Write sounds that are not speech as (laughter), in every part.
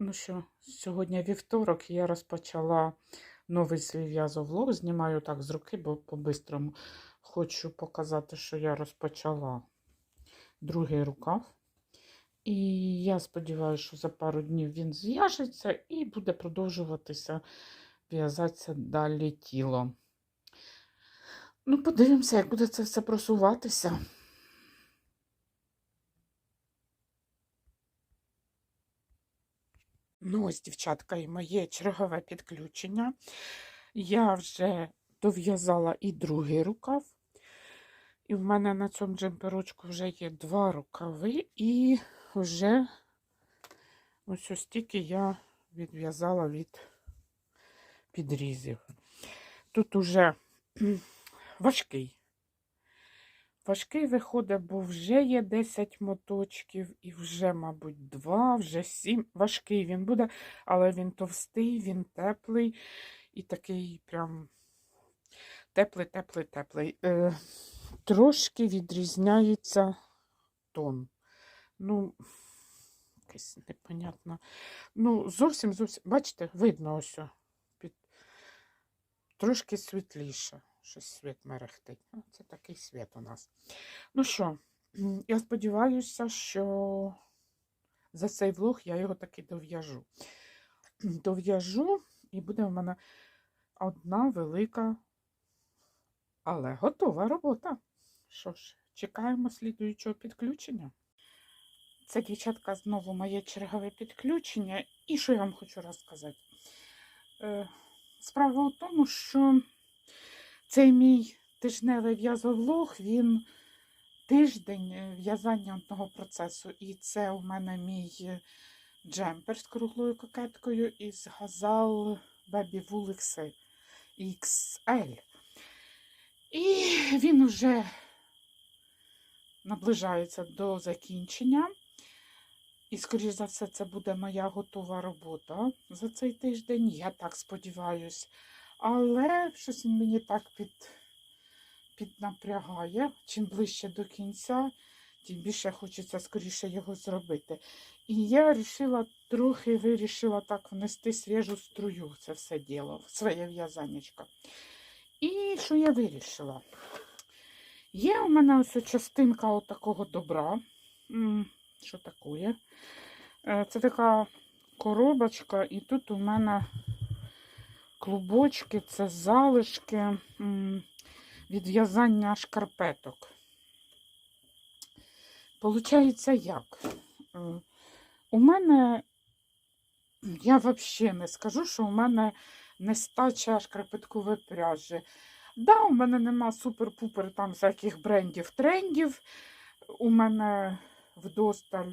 Ну що, сьогодні вівторок, я розпочала новий свій в'язовлог. Знімаю так з руки, бо по-бистрому хочу показати, що я розпочала другий рукав. І я сподіваюся, що за пару днів він зв'яжеться і буде продовжуватися в'язатися далі тіло. Ну, подивимося, як буде це все просуватися. Ну, ось, дівчатка, і моє чергове підключення. Я вже дов'язала і другий рукав. І в мене на цьому джемперочку вже є два рукави, і вже ось ось стільки я відв'язала від підрізів. Тут уже (clears throat) важкий. Важкий виходить, бо вже є 10 моточків, і вже, мабуть, 2, вже 7. Важкий він буде, але він товстий, він теплий і такий прям теплий, теплий, теплий. Е, Трошки відрізняється тон. Ну, якесь непонятно. Ну, зовсім зовсім, бачите, видно ось. Під... Трошки світліше. Щось світ мерехтить. Ну, Це такий світ у нас. Ну що, я сподіваюся, що за цей влог я його таки дов'яжу. Дов'яжу, і буде в мене одна велика, але готова робота. Що ж, чекаємо слідуючого підключення. Це, дівчатка, знову моє чергове підключення. І що я вам хочу розказати? Е, Справа у тому, що цей мій тижневий в'язовлог, він тиждень е, в'язання одного процесу. І це у мене мій е, джемпер з круглою кокеткою із Газал Baby Wool XL. І він уже наближається до закінчення. І, скоріш за все, це буде моя готова робота за цей тиждень. Я так сподіваюсь. Але щось він мені так під, піднапрягає. Чим ближче до кінця, тим більше хочеться скоріше його зробити. І я вирішила, трохи вирішила так внести свіжу струю це все діло, своє в'язанечко. І що я вирішила? Є у мене ось частинка такого добра. Що таке? Це така коробочка, і тут у мене клубочки, це залишки від в'язання шкарпеток. Получається як? Е, У мене, я взагалі не скажу, що у мене нестача шкарпеткової пряжі. Да, у мене нема супер-пупер там всяких брендів, трендів. У мене вдосталь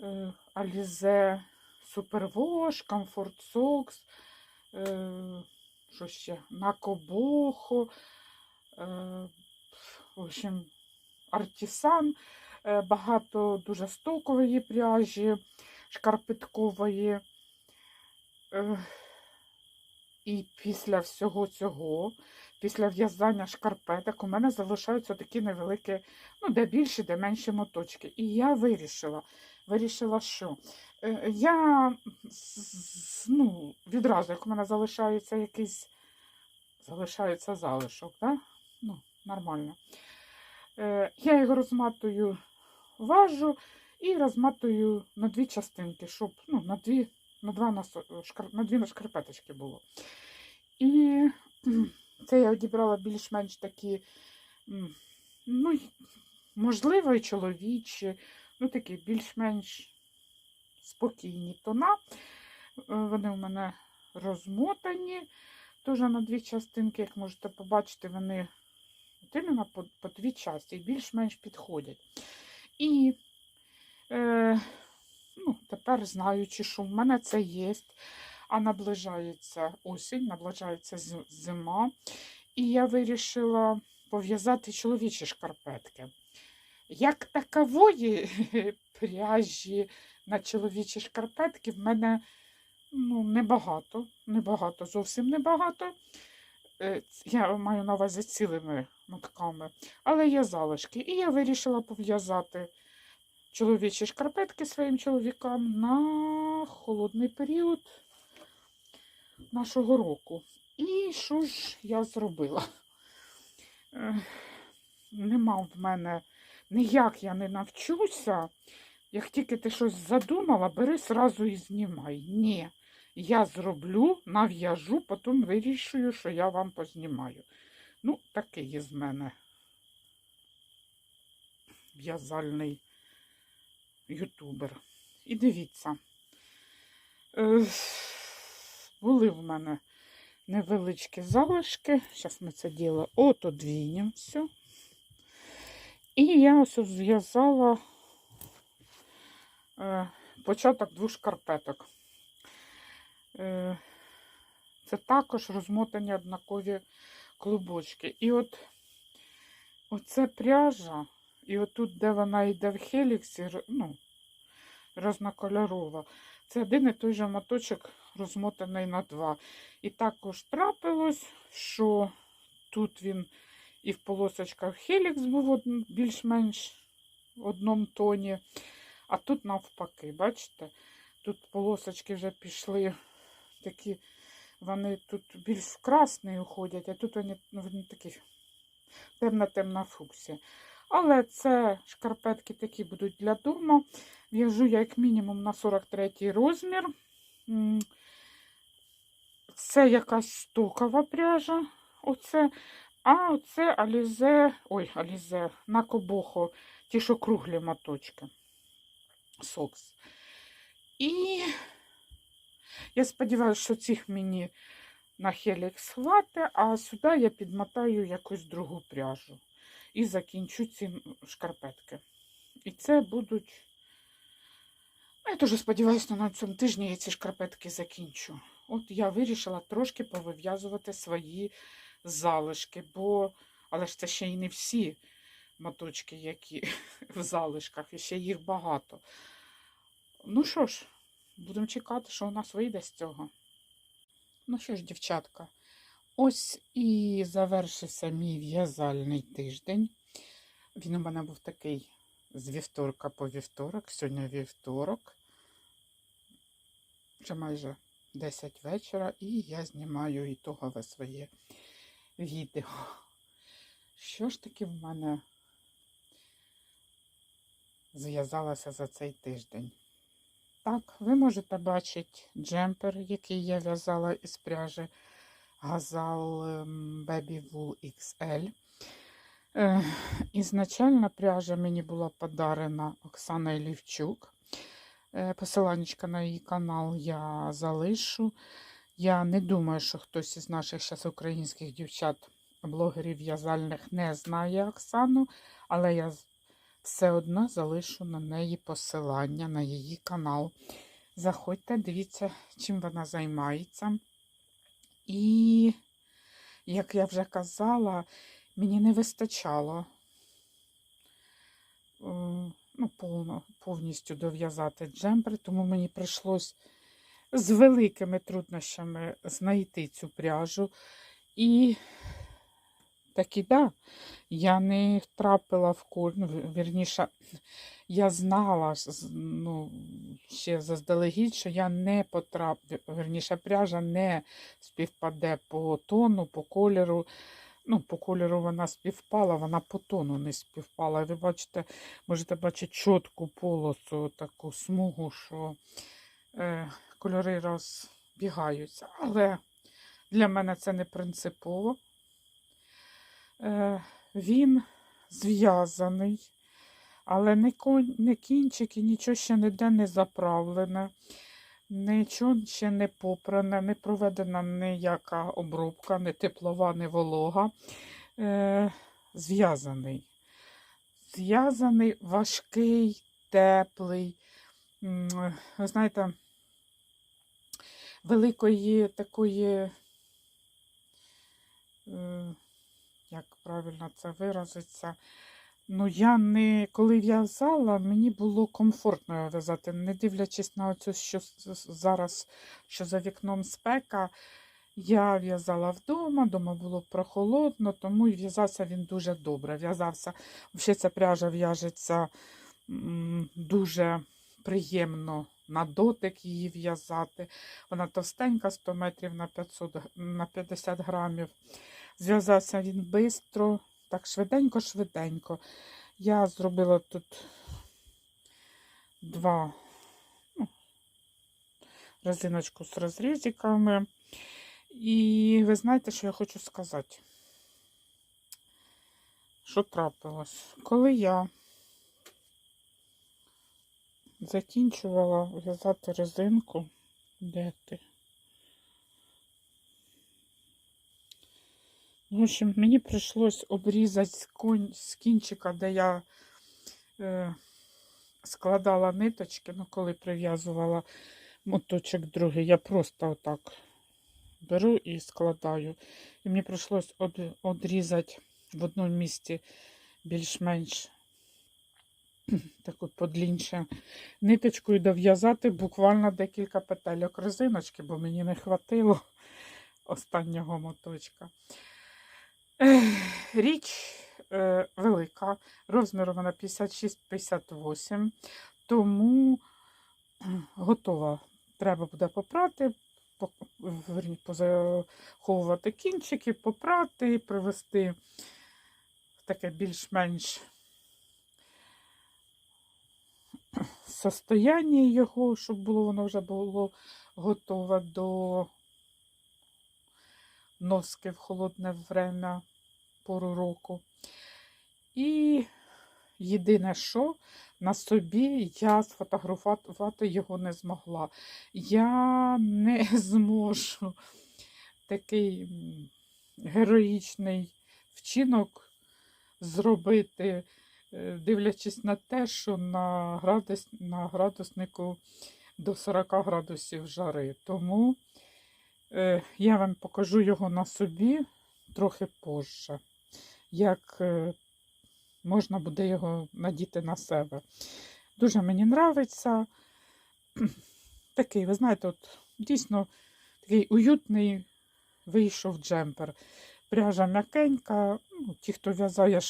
е, Alize Superwash, Comfort е, що ще, Накобохо, е, в общем, Артісан, е, багато дуже стокової пряжі, шкарпеткової. Е, і після всього цього, після в'язання шкарпеток, у мене залишаються такі невеликі, ну, де більші, де менші моточки. І я вирішила, вирішила, що е, я ну, відразу, як у мене залишається якийсь, залишається залишок, да? ну, нормально. Е, Я його розматую, важу і розматую на дві частинки, щоб ну, на дві на, два шкар... на дві шкарпеточки було. І це я одібрала більш-менш такі, ну, можливо, і чоловічі, ну такі більш-менш спокійні тона. Е, Вони у мене розмотані. Теж на дві частинки, як можете побачити, вони іменно по, по дві часті більш-менш підходять. І е, ну, тепер знаючи, що в мене це є, а наближається осінь, наближається зима. І я вирішила пов'язати чоловічі шкарпетки. Як такової (laughs) пряжі на чоловічі шкарпетки в мене ну, небагато, небагато, зовсім небагато. Е, Я маю на увазі цілими мотками, але є залишки. І я вирішила пов'язати чоловічі шкарпетки своїм чоловікам на холодний період нашого року. І що ж я зробила? Нема в мене ніяк я не навчуся. Як тільки ти щось задумала, бери сразу і знімай. Ні. Я зроблю, нав'яжу, потім вирішую, що я вам познімаю. Ну, такий із мене в'язальний ютубер. І дивіться, е, були в мене невеличкі залишки. Зараз ми це діло отодвінемо все. І я ось зв'язала е, початок двох шкарпеток. Е, це також розмотані однакові клубочки. І от оце пряжа, і отут, де вона йде в хеліксі, ну, різнокольорова, це один і той же моточок розмотаний на два. І також трапилось, що тут він і в полосочках хелікс був більш-менш в одному тоні, а тут навпаки, бачите? Тут полосочки вже пішли такі, вони тут більш в красний уходять, а тут вони, ну, вони такі темна-темна фуксія. Але це шкарпетки такі будуть для дому. В'яжу я як мінімум на 43 розмір. Це якась стокова пряжа. Оце. А оце алізе, ой, алізе, на кобохо, ті, що круглі моточки. Сокс. І я сподіваюся, що цих мені на Хелікс хватить, а сюди я підмотаю якусь другу пряжу. І закінчу ці шкарпетки. І це будуть. Ну, Я дуже сподіваюся, на цьому тижні я ці шкарпетки закінчу. От я вирішила трошки повив'язувати свої залишки, бо, але ж це ще й не всі моточки, які (laughs) в залишках, і ще їх багато. Ну що ж, будемо чекати, що у нас вийде з цього. Ну що ж, дівчатка, ось і завершився мій в'язальний тиждень. Він у мене був такий з вівторка по вівторок. Сьогодні вівторок. Вже майже 10 вечора, і я знімаю ітогове своє відео. Що ж таки в мене зв'язалося за цей тиждень? Так, ви можете бачити джемпер, який я в'язала із пряжі Газал ем, Baby Wool XL. Е, Ізначально пряжа мені була подарена Оксаною Лівчук. Е, Посиланнячка на її канал я залишу. Я не думаю, що хтось із наших зараз українських дівчат, блогерів в'язальних не знає Оксану, але я все одно залишу на неї посилання на її канал. Заходьте, дивіться, чим вона займається. І, як я вже казала, мені не вистачало е, ну, повністю дов'язати джемпер, тому мені прийшлось з великими труднощами знайти цю пряжу. І таки, да, я не трапила в коль, ну, вірніше, я знала ну, ще заздалегідь, що я не потраплю, вірніше, пряжа не співпаде по тону, по кольору. Ну, по кольору вона співпала, вона по тону не співпала. Ви бачите, можете бачити чітку полосу, таку смугу, що е, кольори розбігаються. Але для мене це не принципово. Е, він зв'язаний, але не, кон- не кінчик і нічого ще ніде не заправлене, нічого ще не попране, не проведена ніяка обробка, не теплова, не волога. Е, зв'язаний. Зв'язаний, важкий, теплий. Ви знаєте, великої такої, е, як правильно це виразиться, ну я не, коли в'язала, мені було комфортно в'язати, не дивлячись на оцю, що зараз, що за вікном спека, я в'язала вдома, вдома було прохолодно, тому і в'язався він дуже добре. В'язався, взагалі ця пряжа в'яжеться дуже приємно на дотик її в'язати. Вона товстенька, 100 метрів на 500, на 50 грамів. Зв'язався він швидко, так швиденько-швиденько. Я зробила тут два ну, резиночку з розрізиками. І ви знаєте, що я хочу сказати? Що трапилось? Коли я закінчувала в'язати резинку, де ти? В общем, мені прийшлось обрізати з, кінчика, де я е, складала ниточки, ну, коли прив'язувала моточок другий, я просто отак беру і складаю. І мені прийшлось од, одрізати в одному місці більш-менш (clears throat) таку подлінше ниточку і дов'язати буквально декілька петельок резиночки, бо мені не хватило останнього моточка. Річ е, велика, розміру вона 56-58, тому готова. Треба буде попрати, позаховувати кінчики, попрати, привести в таке більш-менш состояння його, щоб було воно вже було готове до носки в холодне время пору року. І єдине, що на собі я сфотографувати його не змогла. Я не (laughs) зможу такий героїчний вчинок зробити, дивлячись на те, що на, градус, на градуснику до 40 градусів жари. Тому е, я вам покажу його на собі трохи позже, як е, можна буде його надіти на себе. Дуже мені нравиться. (clears throat) Такий, ви знаєте, от дійсно такий уютний вийшов джемпер. Пряжа м'якенька. Ну, ті, хто в'язає,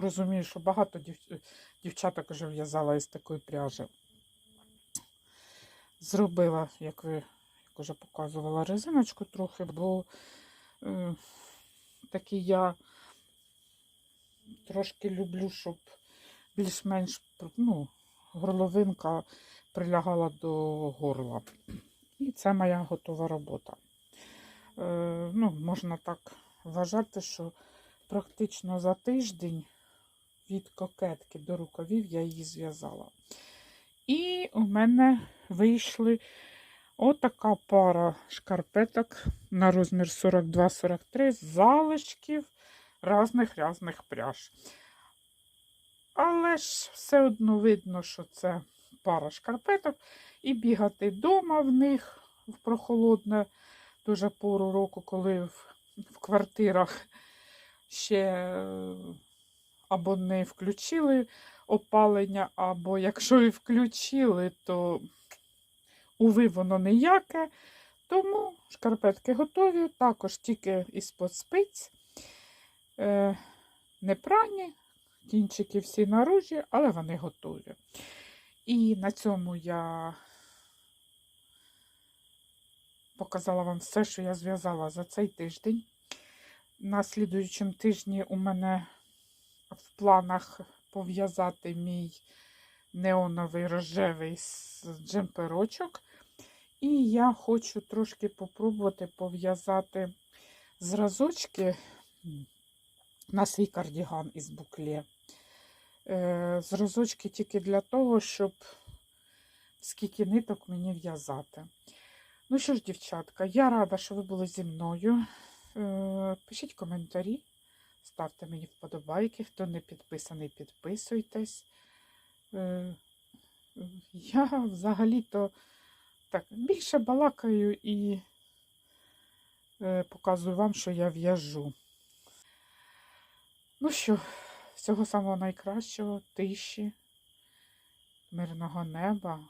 розумію, що багато дів... дівчаток вже в'язала із такої пряжі. Зробила, як ви як вже показувала, резиночку трохи, бо е, такий я трошки люблю, щоб більш-менш ну, горловинка прилягала до горла. І це моя готова робота. Е, ну, можна так вважати, що практично за тиждень від кокетки до рукавів я її зв'язала. І у мене вийшли отака пара шкарпеток на розмір 42-43 з залишків різних різних пряж. Але ж все одно видно, що це пара шкарпеток, і бігати вдома в них в прохолодне дуже пору року, коли в, в квартирах ще е, або не включили опалення, або якщо і включили, то уви воно ніяке. Тому шкарпетки готові, також тільки із-под спиць. Е, не прані, кінчики всі наружі, але вони готові. І на цьому я показала вам все, що я зв'язала за цей тиждень. На слідуючому тижні у мене в планах пов'язати мій неоновий рожевий джемперочок. І я хочу трошки попробувати пов'язати зразочки на свій кардіган із букле. Е, зразочки тільки для того, щоб скільки ниток мені в'язати. Ну що ж, дівчатка, я рада, що ви були зі мною. Е, Пишіть коментарі, ставте мені вподобайки. Хто не підписаний, підписуйтесь. Е, Я взагалі-то так більше балакаю і е, показую вам, що я в'яжу. Ну що, всього самого найкращого, тиші, мирного неба.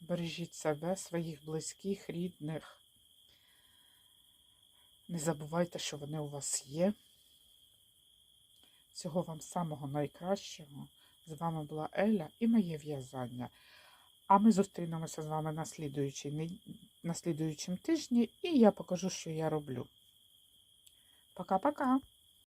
Бережіть себе, своїх близьких, рідних. Не забувайте, що вони у вас є. Всього вам самого найкращого. З вами була Еля і моє в'язання. А ми зустрінемося з вами на на слідуючому тижні, і я покажу, що я роблю. Пока-пока!